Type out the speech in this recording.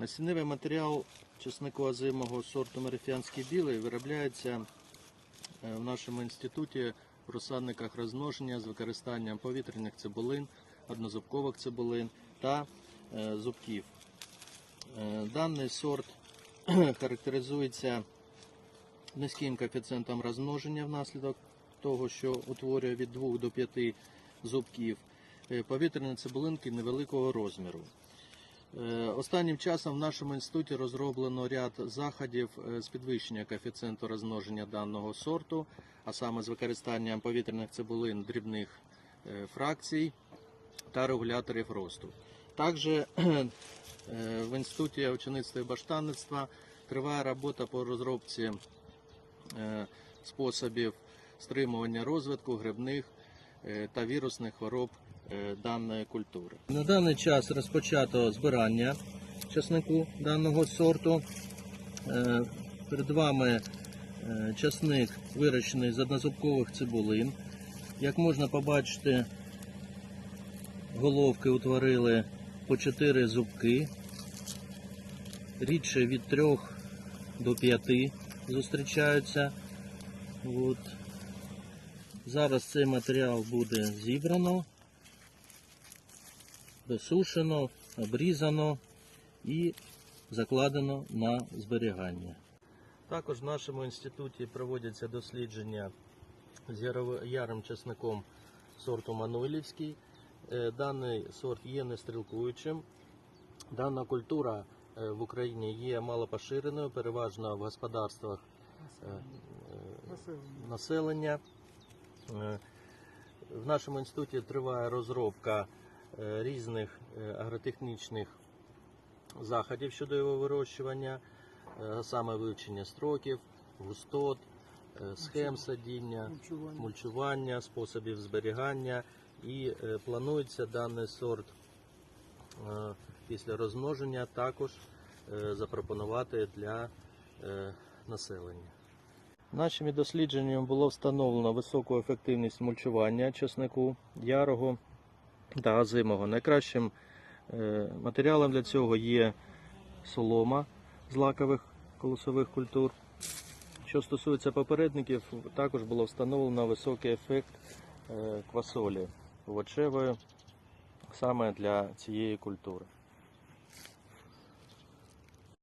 Насінневий матеріал чеснику озимого сорту Мерифіанський білий виробляється е, в нашому інституті в розсадниках розмноження з використанням повітряних цибулин, однозубкових цибулин та е, зубків. Е, Даний сорт характеризується низьким коефіцієнтом розмноження внаслідок того, що утворює від 2 до 5 зубків. Повітряні цибулинки невеликого розміру. Е, Останнім часом в нашому інституті розроблено ряд заходів е, з підвищення коефіцієнту розмноження даного сорту, а саме з використанням повітряних цибулин дрібних е, фракцій та регуляторів росту. Також в інституті овчинництва і баштанництва триває робота по розробці способів стримування розвитку грибних та вірусних хвороб даної культури. На даний час розпочато збирання часнику даного сорту. Е, Перед вами е, часник вирощений з однозубкових цибулин. Як можна побачити, головки утворили по 4 зубки, рідше від 3 до 5 зустрічаються. От. Зараз цей матеріал буде зібрано, досушено, обрізано і закладено на зберігання. Також в нашому інституті проводяться дослідження з ярим чесником сорту Мануйлівський. Е, Даний сорт є нестрілкуючим. Дана культура е, в Україні є малопоширеною, переважно в господарствах е, населення. В нашому інституті триває розробка різних е, агротехнічних заходів щодо його вирощування, е, саме вивчення строків, густот, е, схем садіння, мульчування, способів зберігання. І е, планується даний сорт е, після розмноження також е, запропонувати для е, населення. Нашими дослідженнями було встановлено високу ефективність мульчування чеснику, ярого та газимого. Найкращим е, матеріалом для цього є солома з лакових колосових культур. Що стосується попередників, також було встановлено високий ефект е, квасолі овочевої саме для цієї культури.